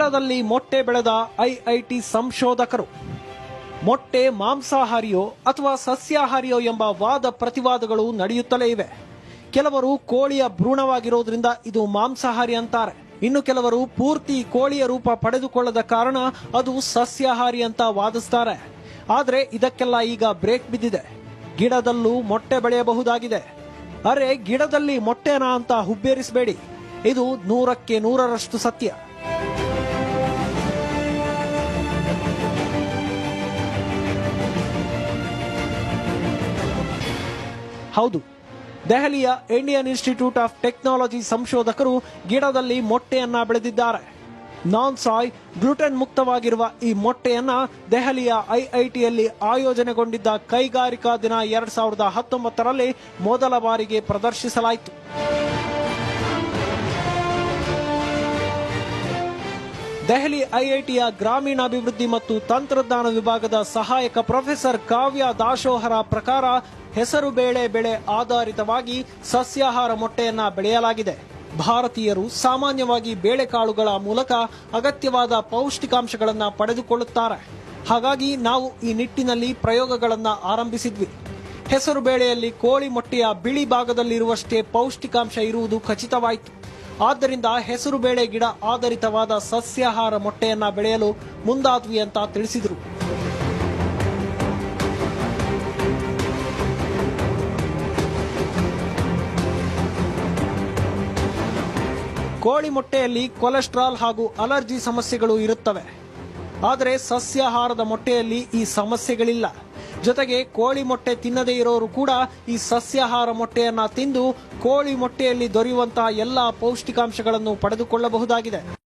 ದಲ್ಲಿ ಮೊಟ್ಟೆ ಬೆಳೆದ ಐಐಟಿ ಸಂಶೋಧಕರು. ಮೊಟ್ಟೆ ಮಾಂಸಾಹಾರಿಯೋ ಅಥವಾ ಸಸ್ಯಾಹಾರಿಯೋ ಎಂಬ ವಾದ ಪ್ರತಿವಾದಗಳು ನಡೆಯುತ್ತಲೇ ಇವೆ. ಕೆಲವರು ಕೋಳಿಯ ಭ್ರೂಣವಾಗಿರೋದ್ರಿಂದ ಇದು ಮಾಂಸಾಹಾರಿ ಅಂತಾರೆ. ಇನ್ನು ಕೆಲವರು ಪೂರ್ತಿ ಕೋಳಿಯ ರೂಪ ಪಡೆದುಕೊಳ್ಳದ ಕಾರಣ ಅದು ಸಸ್ಯಾಹಾರಿ ಅಂತ ವಾದಿಸ್ತಾರೆ. ಆದರೆ ಇದಕ್ಕೆಲ್ಲ ಈಗ ಬ್ರೇಕ್ ಬಿದ್ದಿದೆ. ಗಿಡದಲ್ಲೂ ಮೊಟ್ಟೆ ಬೆಳೆಯಬಹುದಾಗಿದೆ. ಅರೆ ಗಿಡದಲ್ಲಿ ಮೊಟ್ಟೆನಾ ಅಂತ ಹುಬ್ಬೇರಿಸಬೇಡಿ. ಇದು ನೂರಕ್ಕೆ ನೂರರಷ್ಟು ಸತ್ಯ. ಹೌದು. ದೆಹಲಿಯ ಇಂಡಿಯನ್ ಇನ್ಸ್ಟಿಟ್ಯೂಟ್ ಆಫ್ ಟೆಕ್ನಾಲಜಿ ಸಂಶೋಧಕರು ಗಿಡದಲ್ಲಿ ಮೊಟ್ಟೆಯನ್ನ ಬೆಳೆದಿದ್ದಾರೆ. ನಾನ್ ಸಾಯ್ ಗ್ಲುಟೆನ್ ಮುಕ್ತವಾಗಿರುವ ಈ ಮೊಟ್ಟೆಯನ್ನ ದೆಹಲಿಯ ಐಐಟಿಯಲ್ಲಿ ಆಯೋಜನೆಗೊಂಡಿದ್ದ ಕೈಗಾರಿಕಾ ದಿನ ಎರಡ್ ಸಾವಿರದ ಹತ್ತೊಂಬತ್ತರಲ್ಲಿ ಮೊದಲ ಬಾರಿಗೆ ಪ್ರದರ್ಶಿಸಲಾಯಿತು. ದೆಹಲಿ ಐಐಟಿಯ ಗ್ರಾಮೀಣಾಭಿವೃದ್ಧಿ ಮತ್ತು ತಂತ್ರಜ್ಞಾನ ವಿಭಾಗದ ಸಹಾಯಕ ಪ್ರೊಫೆಸರ್ ಕಾವ್ಯ ದಾಶೋಹರ ಪ್ರಕಾರ ಹೆಸರು ಬೇಳೆ ಬೆಳೆ ಆಧಾರಿತವಾಗಿ ಸಸ್ಯಾಹಾರ ಮೊಟ್ಟೆಯನ್ನ ಬೆಳೆಯಲಾಗಿದೆ. ಭಾರತೀಯರು ಸಾಮಾನ್ಯವಾಗಿ ಬೇಳೆಕಾಳುಗಳ ಮೂಲಕ ಅಗತ್ಯವಾದ ಪೌಷ್ಟಿಕಾಂಶಗಳನ್ನು ಪಡೆದುಕೊಳ್ಳುತ್ತಾರೆ. ಹಾಗಾಗಿ ನಾವು ಈ ನಿಟ್ಟಿನಲ್ಲಿ ಪ್ರಯೋಗಗಳನ್ನು ಆರಂಭಿಸಿದ್ವಿ. ಹೆಸರು ಬೇಳೆಯಲ್ಲಿ ಕೋಳಿ ಮೊಟ್ಟೆಯ ಬಿಳಿ ಭಾಗದಲ್ಲಿರುವಷ್ಟೇ ಪೌಷ್ಟಿಕಾಂಶ ಇರುವುದು ಖಚಿತವಾಯಿತು. ಆದ್ದರಿಂದ ಹೆಸರು ಬೇಳೆ ಗಿಡ ಆಧಾರಿತವಾದ ಸಸ್ಯಾಹಾರ ಮೊಟ್ಟೆಯನ್ನ ಬೆಳೆಯಲು ಮುಂದಾದ್ವಿ ಅಂತ ತಿಳಿಸಿದರು. ಕೋಳಿ ಮೊಟ್ಟೆಯಲ್ಲಿ ಕೊಲೆಸ್ಟ್ರಾಲ್ ಹಾಗೂ ಅಲರ್ಜಿ ಸಮಸ್ಯೆಗಳು ಇರುತ್ತವೆ. ಆದರೆ ಸಸ್ಯಾಹಾರದ ಮೊಟ್ಟೆಯಲ್ಲಿ ಈ ಸಮಸ್ಯೆಗಳಿಲ್ಲ. ಜೊತೆಗೆ ಕೋಳಿ ಮೊಟ್ಟೆ ತಿನ್ನದೇ ಇರೋರು ಕೂಡ ಈ ಸಸ್ಯಾಹಾರ ಮೊಟ್ಟೆಯನ್ನ ತಿಂದು ಕೋಳಿ ಮೊಟ್ಟೆಯಲ್ಲಿ ದೊರೆಯುವಂತಹ ಎಲ್ಲಾ ಪೌಷ್ಟಿಕಾಂಶಗಳನ್ನು ಪಡೆದುಕೊಳ್ಳಬಹುದಾಗಿದೆ.